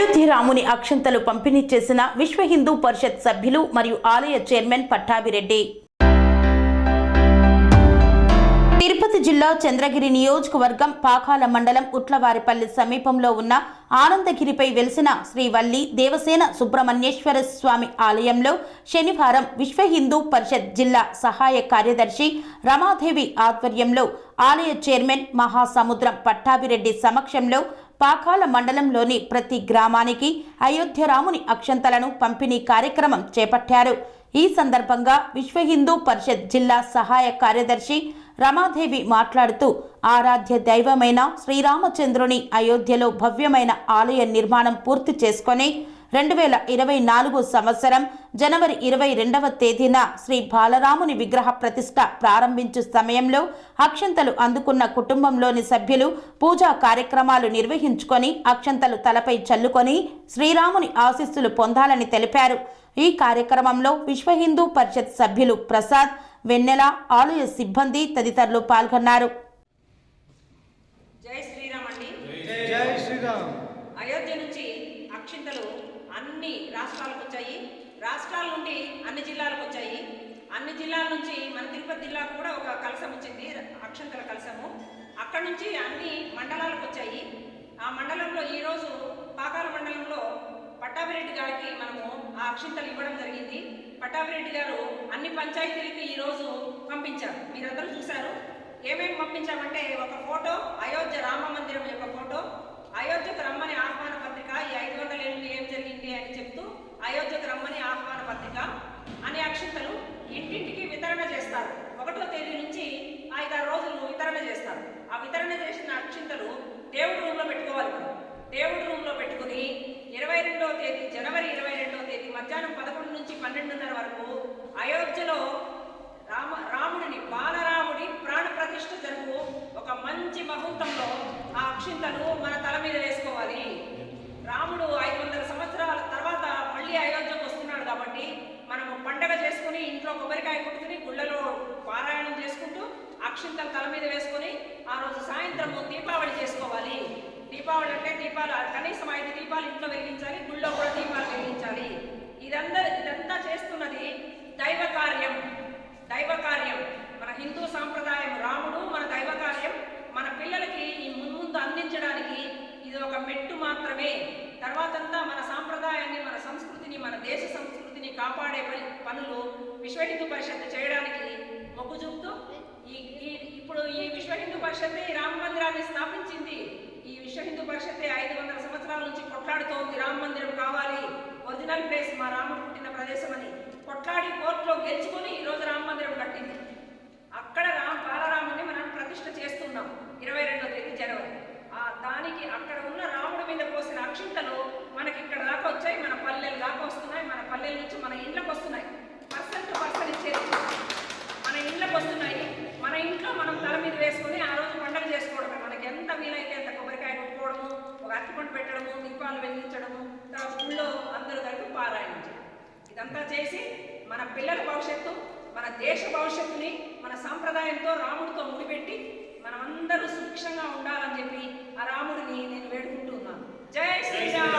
అయోధ్య రాముని అక్షంతలు పంపిణీ చేసిన విశ్వ హిందూ పరిషత్ సభ్యులు మరియు ఆలయ చైర్మన్ పట్టాభిరెడ్డి. తిరుపతి జిల్లా చంద్రగిరి నియోజకవర్గం పాకాల మండలం ఉట్లవారిపల్లి సమీపంలో ఉన్న ఆనందగిరిపై వెలిసిన శ్రీవల్లి దేవసేన సుబ్రహ్మణ్యేశ్వర స్వామి ఆలయంలో శనివారం విశ్వ హిందూ పరిషత్ జిల్లా సహాయ కార్యదర్శి రమాదేవి ఆధ్వర్యంలో ఆలయ చైర్మన్ మహాసముద్రం పట్టాభిరెడ్డి సమక్షంలో పాకాల మండలంలోని ప్రతి గ్రామానికి అయోధ్య రాముని అక్షంతలను పంపిణీ కార్యక్రమం చేపట్టారు. ఈ సందర్భంగా విశ్వ హిందూ పరిషత్ జిల్లా సహాయ కార్యదర్శి రమాదేవి మాట్లాడుతూ ఆరాధ్య దైవమైన శ్రీరామచంద్రుని అయోధ్యలో భవ్యమైన ఆలయ నిర్మాణం పూర్తి చేసుకొని రెండు వేల ఇరవై నాలుగు సంవత్సరం జనవరి ఇరవై రెండవ తేదీన శ్రీ బాలరాముని విగ్రహ ప్రతిష్ట ప్రారంభించు సమయంలో అక్షంతలు అందుకున్న కుటుంబంలోని సభ్యులు పూజా కార్యక్రమాలు నిర్వహించుకొని అక్షంతలు తలపై చల్లుకొని శ్రీరాముని ఆశీస్సులు పొందాలని తెలిపారు. ఈ కార్యక్రమంలో విశ్వ హిందూ పరిషత్ సభ్యులు ప్రసాద్ వెన్నెల ఆలయ సిబ్బంది తదితరులు పాల్గొన్నారు. జై శ్రీరామ్ అండి. జై శ్రీరామ్. అయోధ్య నుంచి అక్షింతలు అన్ని రాష్ట్రాలకు వచ్చాయి. రాష్ట్రాల నుండి అన్ని జిల్లాలకు వచ్చాయి. అన్ని జిల్లాల నుంచి మన తిరుపతి జిల్లాకు కూడా ఒక కలసం వచ్చింది అక్షంతల కలసము అక్కడ నుంచి అన్ని మండలాలకు వచ్చాయి. ఆ మండలంలో ఈరోజు పాకాల మండలంలో పట్టాభిరెడ్డి గారికి మనము ఆ అక్షింతలు ఇవ్వడం జరిగింది. పట్టాభిరెడ్డి గారు అన్ని పంచాయతీలకి ఈరోజు పంపించారు. మీరందరూ చూశారు. ఏమేమి పంపించామంటే ఒక ఫోటో అయోధ్య రామ మందిరం యొక్క ఫోటో అయోధ్యకు రమ్మని ఆహ్వాన పత్రిక ఈ ఐదు వందల ఏం జరిగింది అయోధ్యకు రమ్మని ఆహ్వాన పత్రిక అనే అక్షింతలు ఇంటింటికి వితరణ చేస్తారు. ఒకటో తేదీ నుంచి ఐదారు రోజులు వితరణ చేస్తారు. ఆ వితరణ చేసిన అక్షింతలు దేవుడి రూమ్లో పెట్టుకోవాలి మనం దేవుడి రూమ్లో పెట్టుకుని ఇరవై రెండవ తేదీ జనవరి ఇరవై రెండవ తేదీ మధ్యాహ్నం పదకొండు నుంచి పన్నెండున్నర వరకు అయోధ్యలో రామ రాముడిని బాలరాముడి ప్రాణ ప్రతిష్ఠ జరుగు ఒక మంచి ముహూర్తంలో ఆ అక్షింతలు మన తల మీద వేసుకోవాలి. రాముడు ఐదు వందల సంవత్సరాల తర్వాత మళ్ళీ అయోధ్యకు వస్తున్నాడు కాబట్టి మనము పండగ చేసుకుని ఇంట్లో కొబ్బరికాయ కొట్టుకుని గుళ్ళలో పారాయణం చేసుకుంటూ అక్షింతలు తల మీద వేసుకొని ఆ రోజు సాయంత్రము దీపావళి చేసుకోవాలి. దీపావళి అంటే దీపాలు కనీసం ఐదు దీపాలు ఇంట్లో వెలిగించాలి గుళ్ళో కూడా దీపాలు వెలిగించాలి ఇదంతా ఇదంతా చేస్తున్నది దైవ కార్యం దైవ కార్యం మన హిందూ సాంప్రదాయం రాముడు మన దైవ కార్యం మన పిల్లలకి ఈ మున్ముందు అందించడానికి ఇది ఒక మెట్టు మాత్రమే తర్వాతంతా మన సాంప్రదాయాన్ని మన సంస్కృతిని మన దేశ సంస్కృతిని కాపాడే పని పనులు విశ్వ హిందూ పరిషత్ చేయడానికి మొగ్గు చూపుతూ ఈ ఇప్పుడు ఈ విశ్వ హిందూ పరిషత్తే ఈ రామ మందిరాన్ని స్థాపించింది. ఈ విశ్వ హిందూ పరిషత్తే ఐదు వందల సంవత్సరాల నుంచి కొట్లాడుతోంది. రామ మందిరం కావాలి. ఒరిజినల్ ప్లేస్ మా రాముడు పుట్టిన ప్రదేశం అని కొట్లాడి కోర్టులో గెలుచుకొని ఈరోజు రామ మందిరం కట్టింది. అక్కడ రామ బాలరాముని మనం ప్రతిష్ట చేస్తున్నాం. ఇరవై రెండో తేదీ జనవరి. దానికి అక్కడ ఉన్న రాముడి మీద పోసిన అక్షింతలు మనకి ఇక్కడ దాకా వచ్చాయి మన పల్లెలు దాకా వస్తున్నాయి మన పల్లెల నుంచి మన ఇంట్లోకి వస్తున్నాయి. పర్సన్ టు పర్సన్ ఇచ్చేది మన ఇంట్లోకి వస్తున్నాయి. మన ఇంట్లో మనం తల మీద వేసుకొని ఆ రోజు పండగ చేసుకోవడమే. మనకి ఎంత వీలైతే అంత కొబ్బరికాయ కొట్టుకోవడము ఒక అరటిపండు పెట్టడము దీపాలు వెలిగించడము తర్వాత ఊళ్ళో అందరూ కలిపి పారాయణం చేయడం ఇదంతా చేసి మన పిల్లల భవిష్యత్తు మన దేశ భవిష్యత్తుని మన సాంప్రదాయంతో రాముడితో ముడిపెట్టి మనమందరూ సుభిక్షంగా ఉండాలని చెప్పి ఆ రాముడిని నేను వేడుకుంటున్నాను Jai Shriram